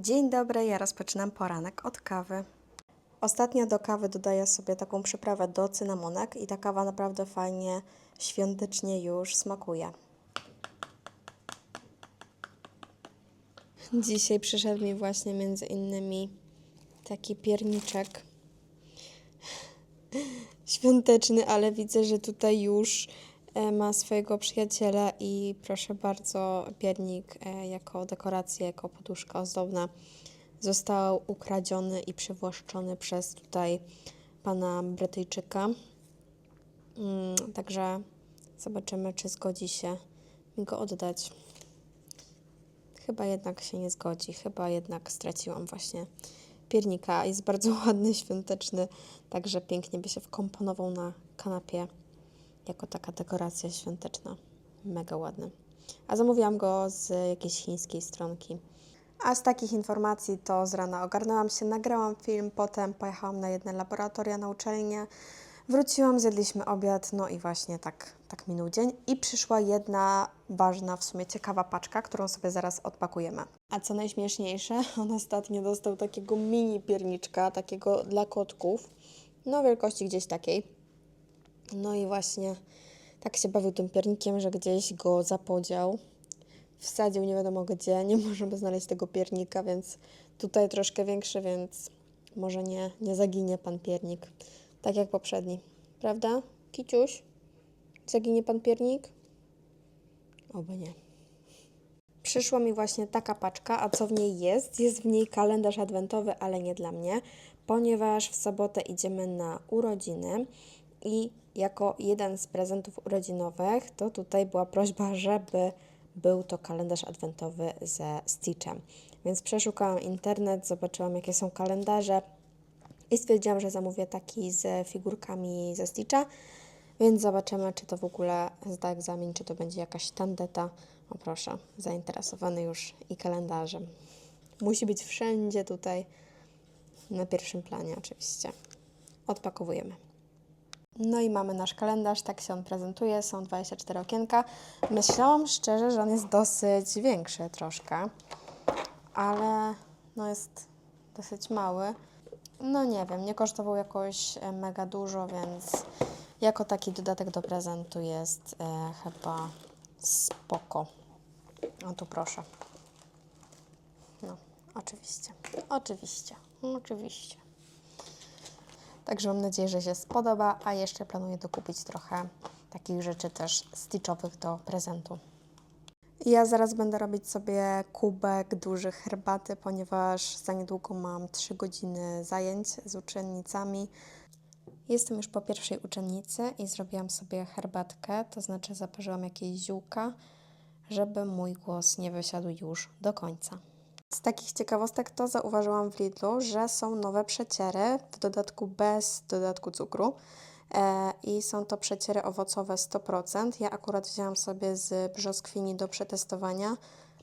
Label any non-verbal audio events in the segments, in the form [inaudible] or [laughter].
Dzień dobry, ja rozpoczynam poranek od kawy. Ostatnio do kawy dodaję sobie taką przyprawę do cynamonek i ta kawa naprawdę fajnie, świątecznie już smakuje. Dzisiaj przyszedł mi właśnie między innymi taki pierniczek świąteczny, ale widzę, że tutaj już ma swojego przyjaciela i proszę bardzo, piernik e, jako dekorację, jako poduszka ozdobna został ukradziony i przywłaszczony przez tutaj pana Brytyjczyka. Mm, Także zobaczymy, czy zgodzi się mi go oddać. Chyba jednak się nie zgodzi, chyba jednak straciłam właśnie piernika. Jest bardzo [laughs] ładny, świąteczny, także pięknie by się wkomponował na kanapie jako taka dekoracja świąteczna. Mega ładny. A zamówiłam go z jakiejś chińskiej stronki. A z takich informacji to z rana ogarnęłam się, nagrałam film, potem pojechałam na jedne laboratoria na uczelnię, wróciłam, zjedliśmy obiad, no i właśnie tak, tak minął dzień i przyszła jedna ważna, w sumie ciekawa paczka, którą sobie zaraz odpakujemy. A co najśmieszniejsze, [laughs] on ostatnio dostał takiego mini pierniczka, takiego dla kotków, no wielkości gdzieś takiej. No i właśnie tak się bawił tym piernikiem, że gdzieś go zapodział. Wsadził nie wiadomo gdzie, [laughs] nie możemy znaleźć tego piernika, więc tutaj troszkę większy, więc może nie, nie zaginie pan piernik. Tak jak poprzedni. Prawda? Kiciuś? Zaginie pan piernik? Oby nie. Przyszła mi właśnie taka paczka, a co w niej jest? Jest w niej kalendarz adwentowy, ale nie dla mnie, ponieważ w sobotę idziemy na urodziny i jako jeden z prezentów urodzinowych, to tutaj była prośba, żeby był to kalendarz adwentowy ze Stitchem. Więc przeszukałam internet, zobaczyłam jakie są kalendarze i stwierdziłam, że zamówię taki z figurkami ze Stitcha. Więc zobaczymy, czy to w ogóle zda egzamin, czy to będzie jakaś tandeta. O proszę, zainteresowany już i kalendarzem. Musi być wszędzie tutaj na pierwszym planie oczywiście. Odpakowujemy. No i mamy nasz kalendarz, tak się on prezentuje, są 24 okienka. Myślałam szczerze, że on jest dosyć większy troszkę, ale no jest dosyć mały. No nie wiem, nie kosztował jakoś e, mega dużo, więc jako taki dodatek do prezentu jest e, chyba spoko. O tu proszę. No, oczywiście, oczywiście, oczywiście. Także mam nadzieję, że się spodoba, a jeszcze planuję dokupić trochę takich rzeczy też stitchowych do prezentu. Ja zaraz będę robić sobie kubek dużych herbaty, ponieważ za niedługo mam 3 godziny zajęć z uczennicami. Jestem już po pierwszej uczennicy i zrobiłam sobie herbatkę, to znaczy zaparzyłam jakieś ziółka, żeby mój głos nie wysiadł już do końca. Z takich ciekawostek to zauważyłam w Lidlu, że są nowe przeciery, w dodatku bez dodatku cukru. E, I są to przeciery owocowe 100%. Ja akurat wzięłam sobie z brzoskwini do przetestowania.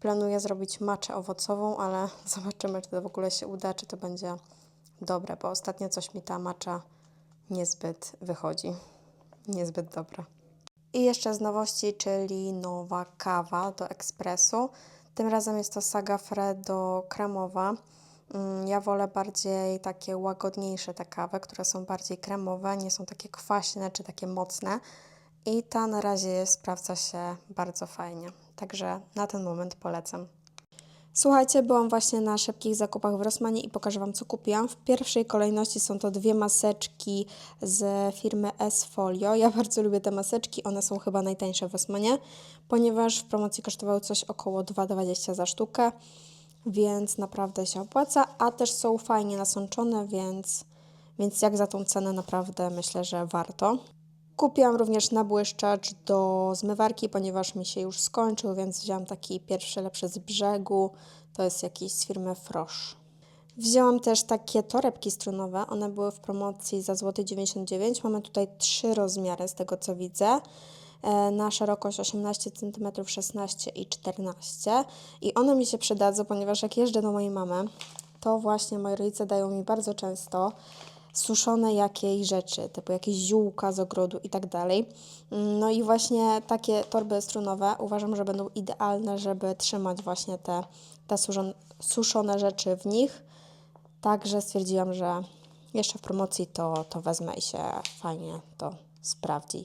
Planuję zrobić maczę owocową, ale [laughs] zobaczymy, czy to w ogóle się uda, czy to będzie dobre, bo ostatnio coś mi ta macza niezbyt wychodzi. Niezbyt dobra. I jeszcze z nowości, czyli nowa kawa do ekspresu. Tym razem jest to Saga Fredo kremowa. Mm, Ja wolę bardziej takie łagodniejsze te kawy, które są bardziej kremowe, nie są takie kwaśne czy takie mocne. I ta na razie sprawdza się bardzo fajnie. Także na ten moment polecam. Słuchajcie, byłam właśnie na szybkich zakupach w Rossmanie i pokażę Wam, co kupiłam. W pierwszej kolejności są to dwie maseczki z firmy S-Folio. Ja [laughs] bardzo lubię te maseczki, one są chyba najtańsze w Rossmanie, ponieważ w promocji kosztowały coś około 2,20 za sztukę, więc naprawdę się opłaca, a też są fajnie nasączone, więc, więc jak za tą cenę naprawdę myślę, że warto. Kupiłam również nabłyszczacz do zmywarki, ponieważ mi się już skończył, więc wzięłam taki pierwszy lepszy z brzegu. To jest jakiś z firmy Frosch. Wzięłam też takie torebki strunowe. One były w promocji za złoty 99. Mamy tutaj trzy rozmiary z tego co widzę. E, Na szerokość 18 cm, 16 i 14. I one mi się przydadzą, ponieważ jak jeżdżę do mojej mamy, to właśnie moi rodzice dają mi bardzo często suszone jakieś rzeczy, typu jakieś ziółka z ogrodu i tak dalej. Mm, No i właśnie takie torby strunowe uważam, że będą idealne, żeby trzymać właśnie te, te suszon, suszone rzeczy w nich. Także stwierdziłam, że jeszcze w promocji to, to wezmę i się fajnie to sprawdzi.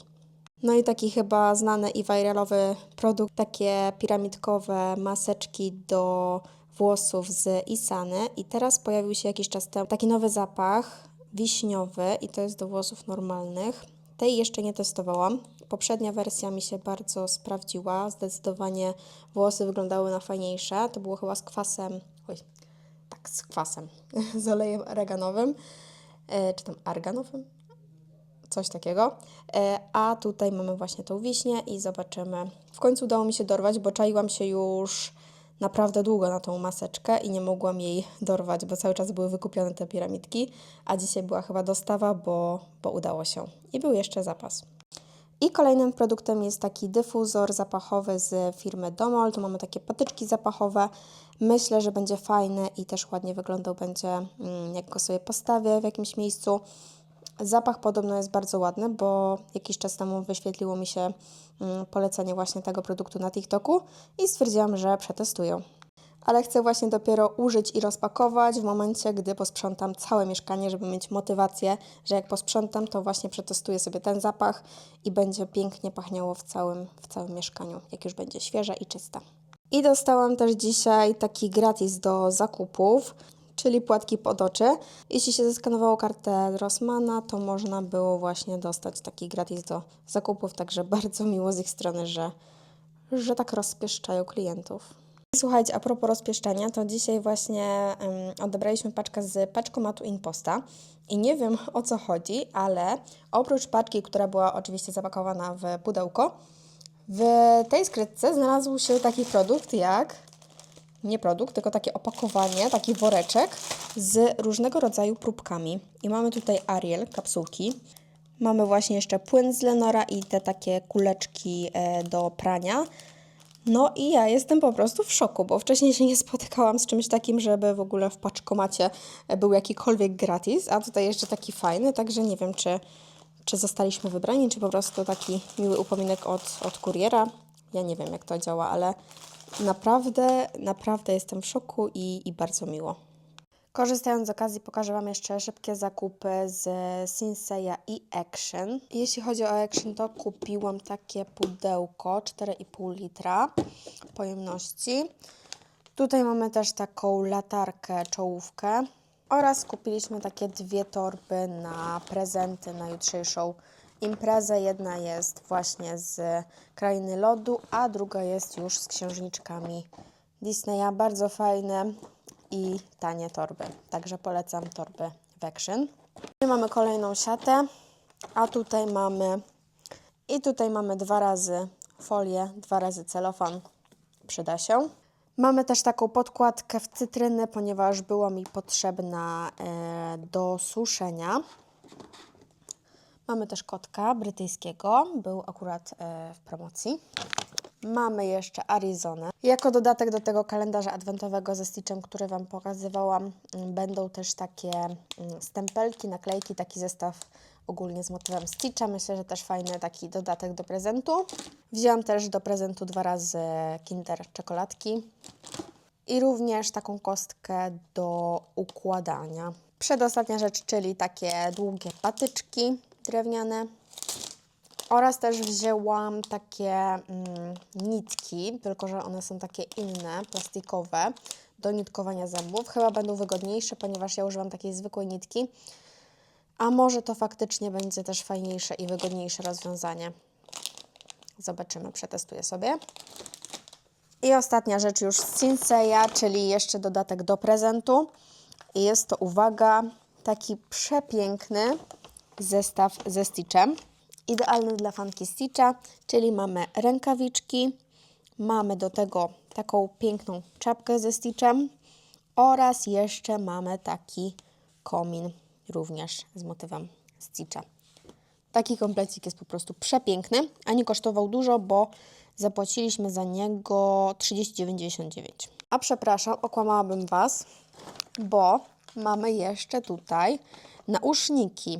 No i taki chyba znany i viralowy produkt, takie piramidkowe maseczki do włosów z Isany. I teraz pojawił się jakiś czas temu taki nowy zapach wiśniowy i to jest do włosów normalnych. Tej jeszcze nie testowałam. Poprzednia wersja mi się bardzo sprawdziła. Zdecydowanie włosy wyglądały na fajniejsze. To było chyba z kwasem. Oj, tak, z kwasem. [laughs] z olejem oreganowym. E, czy tam arganowym? coś takiego. E, A tutaj mamy właśnie tą wiśnię i zobaczymy. W końcu udało mi się dorwać, bo czaiłam się już naprawdę długo na tą maseczkę i nie mogłam jej dorwać, bo cały czas były wykupione te piramidki, a dzisiaj była chyba dostawa, bo, bo udało się. I był jeszcze zapas. I kolejnym produktem jest taki dyfuzor zapachowy z firmy Domol. Tu mamy takie patyczki zapachowe. Myślę, że będzie fajny i też ładnie wyglądał będzie, mm, jak go sobie postawię w jakimś miejscu. Zapach podobno jest bardzo ładny, bo jakiś czas temu wyświetliło mi się mm, polecenie właśnie tego produktu na TikToku i stwierdziłam, że przetestuję. Ale chcę właśnie dopiero użyć i rozpakować w momencie, gdy posprzątam całe mieszkanie, żeby mieć motywację, że jak posprzątam, to właśnie przetestuję sobie ten zapach i będzie pięknie pachniało w całym, w całym mieszkaniu, jak już będzie świeża i czysta. I dostałam też dzisiaj taki gratis do zakupów czyli płatki pod oczy. Jeśli się zeskanowało kartę Rossmana, to można było właśnie dostać taki gratis do zakupów, także [laughs] bardzo miło z ich strony, że, że tak rozpieszczają klientów. Słuchajcie, a propos rozpieszczania, to dzisiaj właśnie um, odebraliśmy paczkę z paczkomatu Imposta i nie wiem [laughs] o co chodzi, ale oprócz paczki, która była oczywiście zapakowana w pudełko, w tej skrytce znalazł się taki produkt jak nie produkt, tylko takie opakowanie, taki woreczek z różnego rodzaju próbkami. I mamy tutaj Ariel, kapsułki. Mamy właśnie jeszcze płyn z Lenora i te takie kuleczki e, do prania. No i ja jestem po prostu w szoku, bo wcześniej się nie spotykałam z czymś takim, żeby w ogóle w paczkomacie był jakikolwiek gratis, a tutaj jeszcze taki fajny, także nie wiem, czy, czy zostaliśmy wybrani, czy po prostu taki miły upominek od, od kuriera. Ja nie wiem, jak to działa, ale Naprawdę, naprawdę jestem w szoku i, i bardzo miło. Korzystając z okazji, pokażę Wam jeszcze szybkie zakupy z Sinseya i Action. Jeśli chodzi o Action, to kupiłam takie pudełko 4,5 litra pojemności. Tutaj mamy też taką latarkę, czołówkę oraz kupiliśmy takie dwie torby na prezenty na jutrzejszą imprezę. Jedna jest właśnie z Krainy Lodu, a druga jest już z księżniczkami Disneya. Bardzo fajne i tanie torby. Także polecam torby. Tu mamy kolejną siatę, a tutaj mamy i tutaj mamy dwa razy folię, dwa razy celofan. Przyda się. Mamy też taką podkładkę w cytryny, ponieważ było mi potrzebna e, do suszenia. Mamy też kotka brytyjskiego, był akurat e, w promocji. Mamy jeszcze Arizonę. Jako dodatek do tego kalendarza adwentowego ze Stitchem, który Wam pokazywałam, mm, będą też takie mm, stempelki, naklejki, taki zestaw ogólnie z motywem Stitcha. Myślę, że też fajny taki dodatek do prezentu. Wzięłam też do prezentu dwa razy Kinder czekoladki i również taką kostkę do układania. Przedostatnia rzecz, czyli takie długie patyczki drewniane. Oraz też wzięłam takie mm, nitki, tylko że one są takie inne, plastikowe, do nitkowania zębów. Chyba będą wygodniejsze, ponieważ ja używam takiej zwykłej nitki. A może to faktycznie będzie też fajniejsze i wygodniejsze rozwiązanie. Zobaczymy, przetestuję sobie. I ostatnia rzecz już z Sinseya, czyli jeszcze dodatek do prezentu. I jest to, uwaga, taki przepiękny zestaw ze Stitchem. Idealny dla fanki Stitcha, czyli mamy rękawiczki, mamy do tego taką piękną czapkę ze Stitchem oraz jeszcze mamy taki komin również z motywem Stitcha. Taki komplecik jest po prostu przepiękny, a nie kosztował dużo, bo zapłaciliśmy za niego 30,99. A przepraszam, okłamałabym Was, bo mamy jeszcze tutaj nauszniki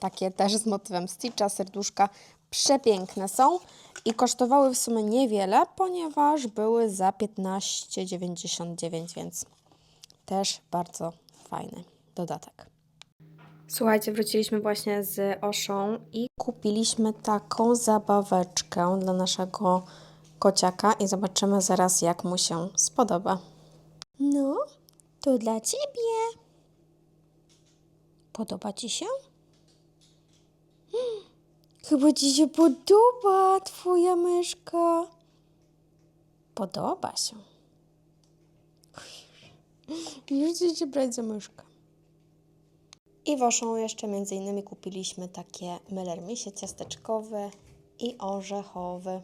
takie też z motywem Stitcha, serduszka. Przepiękne są i kosztowały w sumie niewiele, ponieważ były za 15,99, więc też bardzo fajny dodatek. Słuchajcie, wróciliśmy właśnie z Oszą i kupiliśmy taką zabaweczkę dla naszego kociaka i zobaczymy zaraz, jak mu się spodoba. No, to dla ciebie. Podoba ci się? Hmm, Chyba ci się podoba twoja myszka. Podoba się. Nie chcecie brać za myszkę. I woszą jeszcze między innymi kupiliśmy takie mylermisie ciasteczkowe i orzechowe.